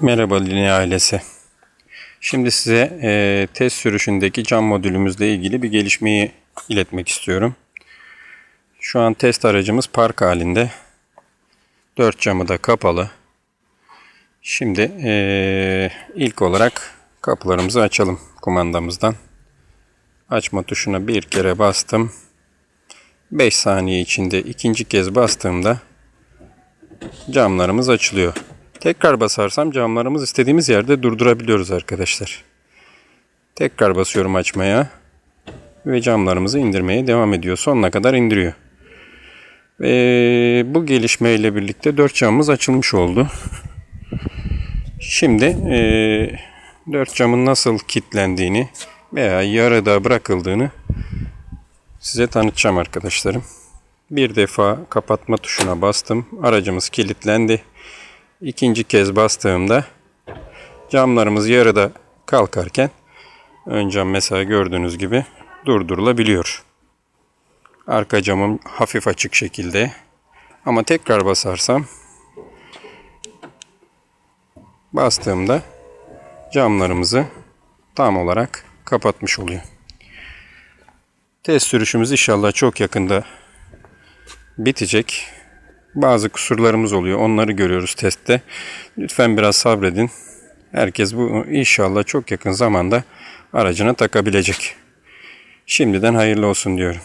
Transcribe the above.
Merhaba Linea ailesi. Şimdi size e, test sürüşündeki cam modülümüzle ilgili bir gelişmeyi iletmek istiyorum. Şu an test aracımız park halinde. Dört camı da kapalı. Şimdi e, ilk olarak kapılarımızı açalım kumandamızdan. Açma tuşuna bir kere bastım. 5 saniye içinde ikinci kez bastığımda camlarımız açılıyor. Tekrar basarsam camlarımız istediğimiz yerde durdurabiliyoruz arkadaşlar. Tekrar basıyorum açmaya ve camlarımızı indirmeye devam ediyor. Sonuna kadar indiriyor. Ve bu gelişmeyle birlikte dört camımız açılmış oldu. Şimdi e, dört camın nasıl kilitlendiğini veya yarıda bırakıldığını size tanıtacağım arkadaşlarım. Bir defa kapatma tuşuna bastım. Aracımız kilitlendi. İkinci kez bastığımda camlarımız yarıda kalkarken ön cam mesela gördüğünüz gibi durdurulabiliyor. Arka camım hafif açık şekilde. Ama tekrar basarsam bastığımda camlarımızı tam olarak kapatmış oluyor. Test sürüşümüz inşallah çok yakında bitecek. Bazı kusurlarımız oluyor. Onları görüyoruz testte. Lütfen biraz sabredin. Herkes bu inşallah çok yakın zamanda aracına takabilecek. Şimdiden hayırlı olsun diyorum.